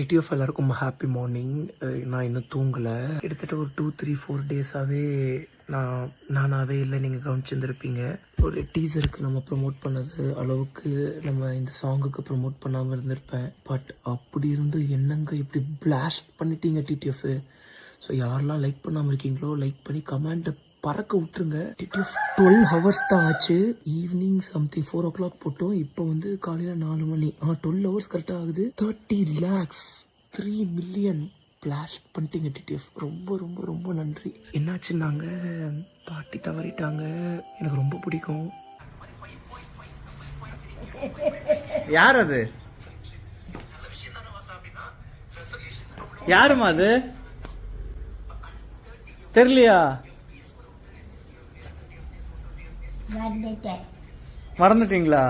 TTF எல்லாருக்கும் happy morning நான் இன்னும் தூங்கலை. கிட்டத்தட்ட ஒரு டூ த்ரீ ஃபோர் டேஸாகவே நான் நானாகவே இல்லை. நீங்கள் கவனிச்சிருந்துருப்பீங்க. ஒரு டீசருக்கு நம்ம ப்ரோமோட் பண்ணது அளவுக்கு நம்ம இந்த சாங்குக்கு ப்ரோமோட் பண்ணாமல் இருந்திருப்பேன். பட் அப்படி இருந்து என்னங்க இப்படி பிளாஸ்ட் பண்ணிட்டீங்க டிடிஎஃப் ஸோ யாரெல்லாம் லைக் பண்ணாமல் இருக்கீங்களோ லைக் பண்ணி கமெண்ட்டை பறக்க விட்டுருங்க. டுவெல் ஹவர்ஸ் தான் ஆச்சு. Evening something four o'clock போட்டோம். இப்போ வந்து காலையில் நாலு மணி. ஆ டுவெல் ஹவர்ஸ் கரெக்டாக ஆகுது. Thirty lakhs three million flash பண்ணிட்டீங்க டிடிஎஃப் ரொம்ப ரொம்ப ரொம்ப நன்றி. என்னாச்சுன்னாங்க? பாட்டி தவறிட்டாங்க. எனக்கு ரொம்ப பிடிக்கும். யார் அது? யாருமா அது? தெரியலையா வந்துட்டேன் மறந்துட்டீங்களா?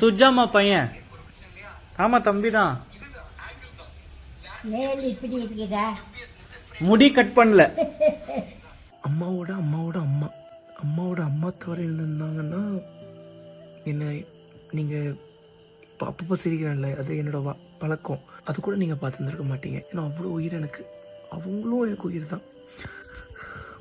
சுஜாமா பையன். ஆமா தம்பி தான் முடி கட் பண்ணல. அம்மாவோட அம்மாவோட அம்மா. அம்மாவோட அம்மா தவிர இருந்தாங்கன்னா என்ன நீங்கள் இப்போ அப்பப்போ சிரிக்கிறேன்ல அது என்னோட வ பழக்கம் அது கூட நீங்கள் பார்த்துருந்துருக்க மாட்டீங்க. ஏன்னா அவ்வளோ உயிர் எனக்கு. அவங்களும் எனக்கு உயிர் தான்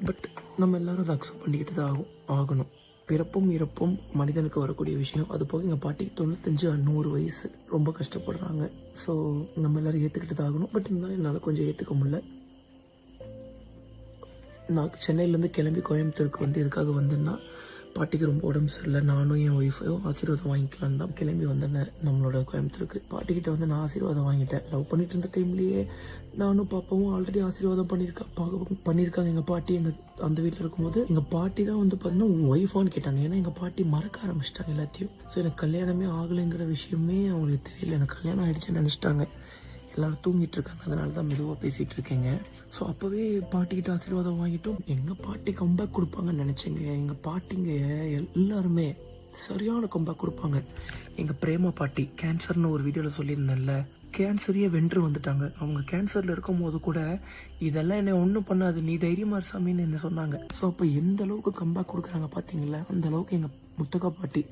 பட் நம்ம எல்லாரும் அதை அக்செப்ட் பண்ணிக்கிட்டு தான் ஆகும் ஆகணும். பிறப்பும் இறப்பும் மனிதனுக்கு வரக்கூடிய விஷயம். அது போக எங்கள் பாட்டிக்கு தொண்ணூத்தஞ்சு நூறு வயசு. ரொம்ப கஷ்டப்படுறாங்க. ஸோ நம்ம எல்லாரும் ஏற்றுக்கிட்டு தான் ஆகணும். பட் இருந்தாலும் என்னால் கொஞ்சம் ஏற்றுக்க முடியல. நான் சென்னையிலேருந்து கிளம்பி கோயம்புத்தூருக்கு வந்து எதுக்காக வந்தேன்னா பாட்டிக்கு ரொம்ப உடம்பு சரியில்லை. நானும் என் ஒய்ஃபையும் ஆசீர்வாதம் வாங்கிக்கலான்னு தான் கிளம்பி வந்தேன். நம்மளோட கோயம்புத்தூருக்கு. பாட்டிக்கிட்ட வந்து நான் ஆசீர்வாதம் வாங்கிட்டேன். லவ் பண்ணிட்டு இருந்த டைம்லேயே நானும் பாப்பாவும் ஆல்ரெடி ஆசீர்வாதம் பண்ணியிருக்கா பண்ணியிருக்காங்க எங்கள் பாட்டி எங்கள் அந்த வீட்டில் இருக்கும்போது எங்கள் பாட்டி தான் வந்து பார்த்தீங்கன்னா உன் ஒய்ஃபான்னு கேட்டாங்க. ஏன்னா எங்கள் பாட்டி மறக்க ஆரம்பிச்சிட்டாங்க எல்லாத்தையும். ஸோ எனக்கு கல்யாணமே ஆகலைங்கிற விஷயமே அவங்களுக்கு தெரியல. எனக்கு கல்யாணம் ஆகிடுச்சுன்னு நினச்சிட்டாங்க. எல்லாரும் தூங்கிட்டு இருக்காங்க அதனால தான் மெதுவாக பேசிகிட்டு இருக்கேங்க ஸோ அப்போவே பாட்டிக்கிட்ட ஆசீர்வாதம் வாங்கிட்டோம். எங்கள் பாட்டி கம்பேக் கொடுப்பாங்கன்னு நினச்சேங்க. எங்கள் பாட்டிங்க எல்லாருமே சரியான கம்பேக் கொடுப்பாங்க. எங்கள் பிரேமா பாட்டி கேன்சர்னு ஒரு வீடியோவில் சொல்லியிருந்தேன்ல. கேன்சரையே வென்று வந்துட்டாங்க. அவங்க கேன்சரில் இருக்கும் போது கூட இதெல்லாம் என்னை ஒன்றும் பண்ணாது. நீ தைரியமா சாமின்னு என்ன சொன்னாங்க. ஸோ அப்போ எந்த அளவுக்கு கம்பேக் கொடுக்குறாங்க பார்த்தீங்களா அந்த அளவுக்கு எங்கள் முத்தக்கா பாட்டி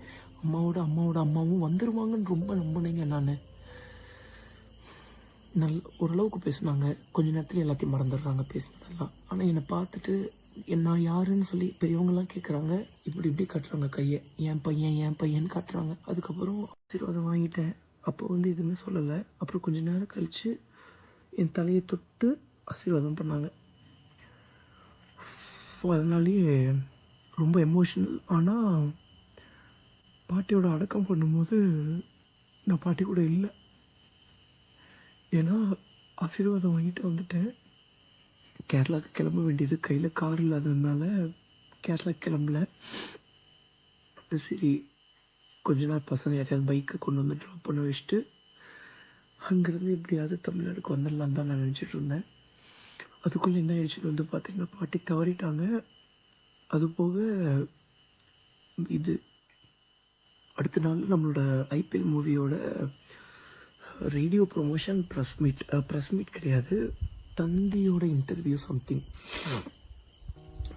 அம்மாவோட அம்மாவோட அம்மாவும் வந்துருவாங்கன்னு ரொம்ப நம்பினேங்க நான். நல் ஓரளவுக்கு பேசுனாங்க. கொஞ்ச நேரத்தில் எல்லாத்தையும் மறந்துடுறாங்க பேசினதெல்லாம். ஆனால் என்னை பார்த்துட்டு நான் யாருன்னு சொல்லி பெரியவங்கலாம் கேட்குறாங்க இப்படி இப்படி காட்டுறாங்க கையை. என் பையன் என் பையன் காட்டுறாங்க. அதுக்கப்புறம் ஆசீர்வாதம் வாங்கிட்டேன். அப்போ வந்து எதுவுமே சொல்லலை. அப்புறம் கொஞ்ச நேரம் கழித்து என் தலையை தொட்டு ஆசீர்வாதம் பண்ணாங்க. ஸோ அதனாலேயே ரொம்ப எமோஷ்னல் ஆனால் பாட்டியோட அடக்கம் பண்ணும்போது நான் பாட்டி கூட இல்லை. ஏன்னா ஆசீர்வாதம் வாங்கிட்டு வந்துட்டேன். கேரளாவுக்கு கிளம்ப வேண்டியது கையில் கார் இல்லாததுனால கேரளா கிளம்பல. சரி கொஞ்ச நாள் பசங்க யாரையாவது பைக்கை கொண்டு வந்து ட்ராப் பண்ண வச்சுட்டு அங்கேருந்து எப்படியாவது தமிழ்நாடுக்கு வந்துடலாம் தான் நான் நினச்சிட்டு இருந்தேன். அதுக்குள்ளே என்ன ஆயிடுச்சு வந்து பார்த்தீங்கன்னா பாட்டி தவறிட்டாங்க. அது போக இது அடுத்த நாள் நம்மளோட ஐபிஎல் மூவியோட radio promotion press meet press meet கிடையாது. தந்தியோட இன்டர்வியூ சம்திங்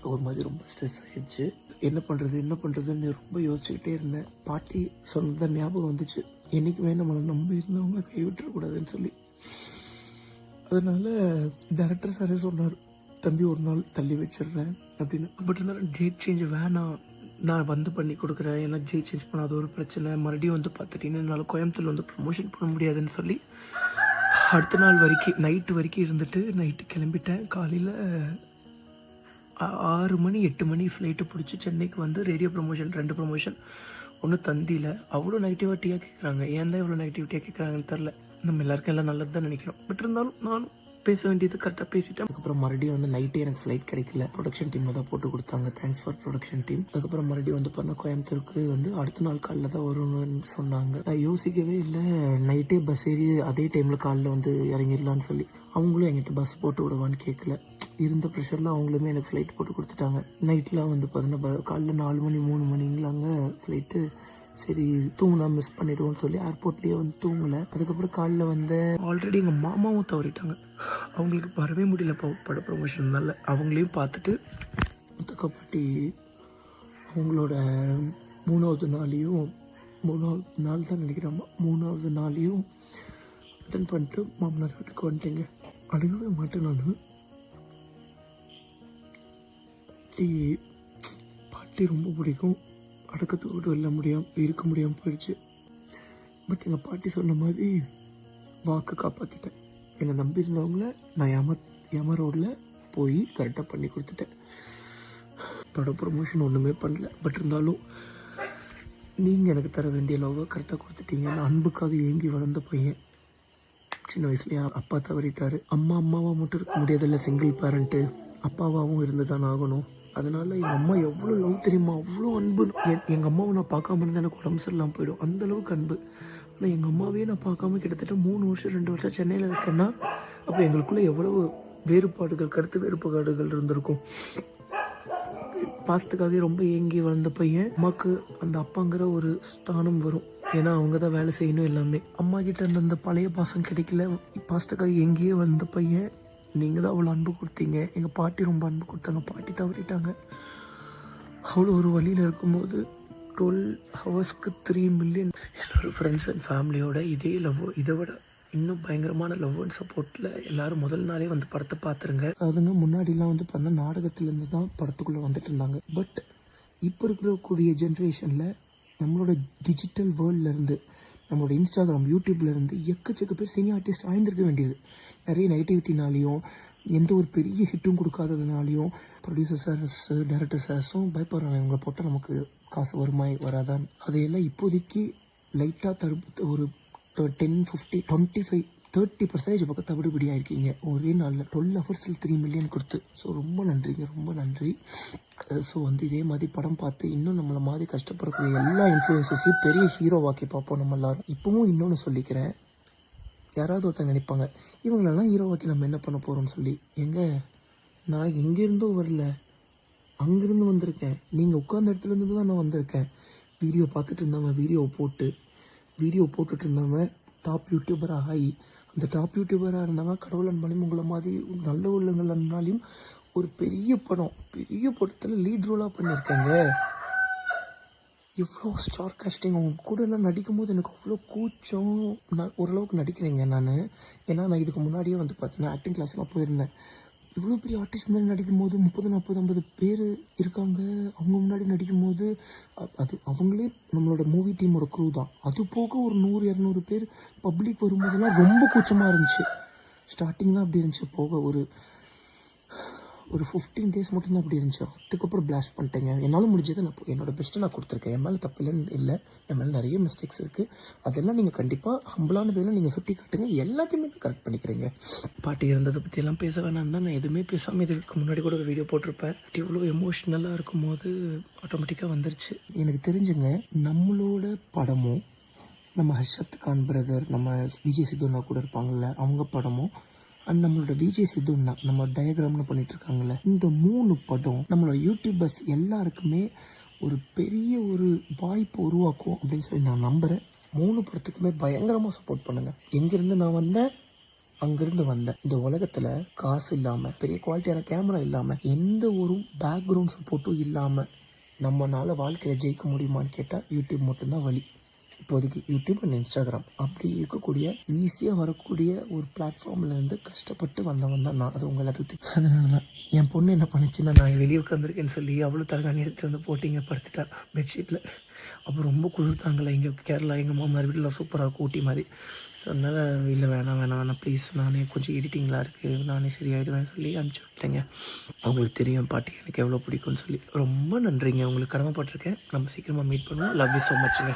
ஒரு மாதிரி ரொம்ப ஸ்ட்ரெஸ் ஆகிடுச்சு என்ன பண்ணுறது என்ன பண்ணுறதுன்னு ரொம்ப யோசிச்சுக்கிட்டே இருந்தேன். பாட்டி சொன்னத ஞாபகம் வந்துச்சு. என்றைக்குமே நம்மளை நம்பி இருந்தவங்க கைவிட்டுறக்கூடாதுன்னு சொல்லி. அதனால் டேரக்டர் சாரே சொன்னார் தம்பி ஒரு நாள் தள்ளி வச்சிடுறேன் அப்படின்னு. பட் இருந்தாலும் டேட் சேஞ்ச் வேணாம். நான் வந்து பண்ணி கொடுக்குறேன். ஏன்னா ஜெய் சேஞ்ச் அது ஒரு பிரச்சனை. மறுபடியும் வந்து பார்த்துட்டீங்கன்னா என்னால் கோயம்புத்தூர்ல வந்து ப்ரொமோஷன் பண்ண முடியாதுன்னு சொல்லி அடுத்த நாள் வரைக்கும் நைட்டு வரைக்கும் இருந்துட்டு நைட்டு கிளம்பிட்டேன். காலையில் ஆறு மணி எட்டு மணி ஃப்ளைட்டு பிடிச்சி சென்னைக்கு வந்து ரேடியோ ப்ரொமோஷன் ரெண்டு ப்ரொமோஷன் ஒன்று தந்தியில். அவ்வளோ நெகட்டிவிட்டியாக கேட்குறாங்க ஏன் தான் இவ்வளோ நெகட்டிவிட்டியாக கேட்குறாங்கன்னு தெரில நம்ம எல்லாருக்கும் எல்லாம் நல்லது தான் நினைக்கிறோம். பட் இருந்தாலும் நானும் பேச வேண்டியது கரெக்டாக பேசிட்டேன் அதுக்கப்புறம் மறுபடியும் வந்து நைட்டே எனக்கு ஃப்ளைட் கிடைக்கல. ப்ரொடக்ஷன் டீமில் தான் போட்டு கொடுத்தாங்க. தேங்க்ஸ் ஃபார் ப்ரொடக்ஷன் டீம் அதுக்கப்புறம் மறுபடியும் வந்து பண்ண கோயம்புத்தூருக்கு வந்து அடுத்த நாள் காலைல தான் வரும்னு சொன்னாங்க. நான் யோசிக்கவே இல்லை. நைட்டே பஸ் ஏறி அதே டைமில் காலைல வந்து இறங்கிடலான்னு சொல்லி. அவங்களும் என்கிட்ட பஸ் போட்டு விடுவான்னு கேட்கல. இருந்த ப்ரெஷரில் அவங்களுமே எனக்கு ஃப்ளைட் போட்டு கொடுத்துட்டாங்க. நைட்லாம் வந்து பார்த்தீங்கன்னா காலைல நாலு மணி மூணு மணிங்களாங்க ஃப்ளைட்டு சரி தூங்கினா மிஸ் பண்ணிடுவோம்னு சொல்லி ஏர்போர்ட்லேயே வந்து தூங்கலை அதுக்கப்புறம் காலில் வந்து ஆல்ரெடி எங்கள் மாமாவும் தவறிட்டாங்க. அவங்களுக்கு வரவே முடியல ப- பட ப்ரொமோஷன்னால அவங்களையும் பார்த்துட்டு முத்தக்கா பாட்டி அவங்களோட மூணாவது நாளையும் மூணாவது நாள் தான் நினைக்கிறேன் மூணாவது நாளையும் அட்டன் பண்ணிட்டு மாமனார் வீட்டுக்கு வந்துட்டேங்க. அழுகவே மாட்டேன் நான். பாட்டி பாட்டி ரொம்ப பிடிக்கும். அடக்கத்தோடு கூட வெல்ல முடியாமல் இருக்க முடியாமல் போயிடுச்சு. பட் எங்கள் பாட்டி சொன்ன மாதிரி வாக்கு காப்பாற்றிட்டேன் என்னை நம்பியிருந்தவங்கள நான் ஏமா ஏமா ரோடில் போய் கரெக்டாக பண்ணி கொடுத்துட்டேன். பட ப்ரொமோஷன் ஒன்றுமே பண்ணல. பட் இருந்தாலும் நீங்கள் எனக்கு தர வேண்டிய லவ்வை கரெக்டாக கொடுத்துட்டீங்க. நான் அன்புக்காக ஏங்கி வளர்ந்த பையன். சின்ன வயசுலேயே அப்பா தவறிட்டார். அம்மா அம்மாவாக மட்டும் இருக்க முடியாதில்ல சிங்கிள் பேரண்ட்டு அப்பாவாகவும் இருந்து தான் ஆகணும். அதனால் எங்கள் அம்மா எவ்வளோ லவ் தெரியுமா? அவ்வளோ அன்பு. என்- எங்கள் அம்மாவை நான் பார்க்காம இருந்தால் எனக்கு உடம்பு சரியில்லாமல் போயிடும். அந்த அளவுக்கு அன்பு. ஆனால் எங்கள் அம்மாவே நான் பார்க்காம கிட்டத்தட்ட மூணு வருஷம் ரெண்டு வருஷம் சென்னையில் இருக்கேன்னா அப்போ எங்களுக்குள்ளே எவ்வளவு வேறுபாடுகள் கருத்து வேறுபாடுகள் இருந்திருக்கும். பாசத்துக்காகவே ரொம்ப ஏங்கி வளர்ந்த பையன் அம்மாவுக்கு அந்த அப்பாங்கிற ஒரு ஸ்தானம் வரும். ஏன்னா அவங்க தான் வேலை செய்யணும் எல்லாமே. அம்மா கிட்ட அந்த பழைய பாசம் கிடைக்கல. பாசத்துக்காக எங்கேயே வந்த பையன் நீங்கள் தான் அவ்வளோ அன்பு கொடுத்தீங்க. எங்கள் பாட்டி ரொம்ப அன்பு கொடுத்தாங்க. பாட்டி தவறிட்டாங்க. அவ்வளோ ஒரு வழியில் இருக்கும்போது டுவெல் ஹவர்ஸ்க்கு த்ரீ மில்லியன் என்னோட ஃப்ரெண்ட்ஸ் அண்ட் ஃபேமிலியோட இதே லவ் இதை விட இன்னும் பயங்கரமான லவ் அண்ட் சப்போர்ட்டில் எல்லாரும் முதல் நாளே வந்து படத்தை பார்த்துருங்க. அதுங்க முன்னாடிலாம் வந்து பார்த்தா நாடகத்துலேருந்து தான் படத்துக்குள்ளே வந்துட்டு இருந்தாங்க. பட் இப்போ இருக்கக்கூடிய ஜென்ரேஷனில் நம்மளோட டிஜிட்டல் வேர்ல்ட்லேருந்து நம்மளோட இன்ஸ்டாகிராம் யூடியூப்லேருந்து எக்கச்சக்க பேர் சினி ஆர்டிஸ்ட் ஆயிருந்திருக்க வேண்டியது. நிறைய நெகட்டிவிட்டினாலையும் எந்த ஒரு பெரிய ஹிட்டும் கொடுக்காததுனாலையும் ப்ரொடியூசர் சார்ஸ் டேரக்டர் சார்ஸும் பயப்படுறாங்க. இவங்களை போட்டால் நமக்கு காசு வருமா வராதான் அதையெல்லாம் இப்போதைக்கு லைட்டாக தடுப்பு ஒரு ten fifty twenty five thirty percentage பக்கம் தவிடுபடி இருக்கீங்க ஒரே நாளில் டுவெல் ஹவர்ஸில் த்ரீ மில்லியன் கொடுத்து. ஸோ ரொம்ப நன்றிங்க ரொம்ப நன்றி. ஸோ வந்து இதே மாதிரி படம் பார்த்து இன்னும் நம்மளை மாதிரி கஷ்டப்படக்கூடிய எல்லா இன்ஃப்ளூயன்சஸையும் பெரிய ஹீரோவாக்கி பார்ப்போம் நம்ம எல்லாரும். இப்போவும் இன்னொன்று சொல்லிக்கிறேன். யாராவது ஒருத்தர் நினைப்பாங்க இவங்களெல்லாம் ஹீரோவாக்கி நம்ம என்ன பண்ண போகிறோம்னு சொல்லி. எங்க? நான் எங்கேருந்தோ வரல. அங்கேருந்து வந்திருக்கேன். நீங்கள் உட்கார்ந்த இடத்துல இருந்து தான் நான் வந்திருக்கேன். வீடியோ பார்த்துட்டு இருந்தவன் வீடியோ போட்டு வீடியோ போட்டுட்டு இருந்தவன் டாப் யூடியூபராக ஆகி அந்த டாப் யூடியூபராக இருந்தவன் கடவுளன் உங்களை மாதிரி நல்ல உள்ளங்கள்னாலையும் ஒரு பெரிய படம் பெரிய படத்தில் லீட் ரோலாக பண்ணியிருக்கேங்க. இவ்வளோ ஸ்டார் காஸ்டிங் அவங்க கூடலாம் நடிக்கும் போது எனக்கு அவ்வளோ கூச்சம். நான் ஓரளவுக்கு நடிக்கிறேங்க நான். ஏன்னா நான் இதுக்கு முன்னாடியே வந்து பார்த்தீங்கன்னா ஆக்டிங் கிளாஸ்லாம் போயிருந்தேன். இவ்வளோ பெரிய ஆர்டிஸ்ட் முன்னாடி நடிக்கும் போது முப்பது நாற்பது ஐம்பது பேர் இருக்காங்க. அவங்க முன்னாடி நடிக்கும் போது அது அவங்களே நம்மளோட மூவி டீமோட க்ரூ தான். அது போக ஒரு நூறு இரநூறு பேர் பப்ளிக் வரும்போதெல்லாம் ரொம்ப கூச்சமாக இருந்துச்சு. ஸ்டார்டிங் தான் அப்படி இருந்துச்சு. போக ஒரு ஒரு ஃபிஃப்டீன் டேஸ் மட்டும்தான் அப்படி இருந்துச்சு? அதுக்கப்புறம் பிளாஸ்ட் பண்ணிட்டேங்க. என்னால் முடிஞ்சதை நான் என்னோடய என்னோட பெஸ்ட்டை நான் கொடுத்துருக்கேன். என் மேலே தப்பு இல்லை. என் மேலே நிறைய மிஸ்டேக்ஸ் இருக்குது அதெல்லாம் நீங்கள் கண்டிப்பாக ஹம்பிளான வேலை நீங்கள் சுட்டி காட்டுங்க. எல்லாத்தையுமே கரெக்ட் பண்ணிக்கிறீங்க. பாட்டி இருந்ததை பற்றியெல்லாம் பேச வேணாம் தான் நான் எதுவுமே பேசாமல் இதுக்கு முன்னாடி கூட ஒரு வீடியோ போட்டிருப்பேன். இவ்வளோ எமோஷ்னலாக இருக்கும்போது ஆட்டோமேட்டிக்காக வந்துருச்சு. எனக்கு தெரிஞ்சுங்க நம்மளோட படமும் நம்ம ஹர்ஷத் கான் பிரதர் நம்ம விஜய் சித்தோனா கூட இருப்பாங்கல்ல அவங்க படமும் அண்ட் நம்மளோட விஜய் தான் நம்ம டயக்ராம்னு பண்ணிட்டு இருக்காங்கல்ல இந்த மூணு படம் நம்மளோட யூடியூபர்ஸ் எல்லாருக்குமே ஒரு பெரிய ஒரு வாய்ப்பு உருவாக்கும் அப்படின்னு சொல்லி நான் நம்புறேன். மூணு படத்துக்குமே பயங்கரமா சப்போர்ட் பண்ணுங்க. எங்கிருந்து நான் வந்தேன்? அங்கிருந்து வந்தேன். இந்த உலகத்துல காசு இல்லாம பெரிய குவாலிட்டியான கேமரா இல்லாம எந்த ஒரு பேக்ரவுண்ட் சப்போர்ட்டும் இல்லாம நம்மளால வாழ்க்கையில ஜெயிக்க முடியுமான்னு கேட்டா யூடியூப் மட்டும்தான் வழி. இப்போதைக்கு யூடியூப் அண்ட் இன்ஸ்டாகிராம் அப்படி இருக்கக்கூடிய ஈஸியாக வரக்கூடிய ஒரு பிளாட்ஃபார்ம்லேருந்து கஷ்டப்பட்டு வந்தவன் தான் நான். அது உங்களை அதுக்கு அதனால தான் என் பொண்ணு என்ன பண்ணிச்சுன்னா நான் வெளியே உட்காந்துருக்கேன்னு சொல்லி அவ்வளோ தலைகாணி எடுத்துகிட்டு வந்து போட்டிங்க படுத்துட்டா பெட்ஷீட்டில் அப்போ ரொம்ப குளிர் தாங்கலை இங்கே கேரளா எங்கள் மாமனார் வீட்டில் சூப்பராக இருக்கும் ஊட்டி மாதிரி. ஸோ அதனால் இல்லை வேணாம் வேணாம் வேணாம் ப்ளீஸ் நானே கொஞ்சம் எடிட்டிங்லாம் இருக்குது நானே சரியாயிடுவேன் சொல்லி அனுப்பிச்சி விட்டேங்க அவங்களுக்கு தெரியும் பாட்டி எனக்கு எவ்வளோ பிடிக்கும்னு சொல்லி. ரொம்ப நன்றிங்க உங்களுக்கு கடமைப்பட்டிருக்கேன். நம்ம சீக்கிரமாக மீட் பண்ணுவோம். Love you so மச்சுங்க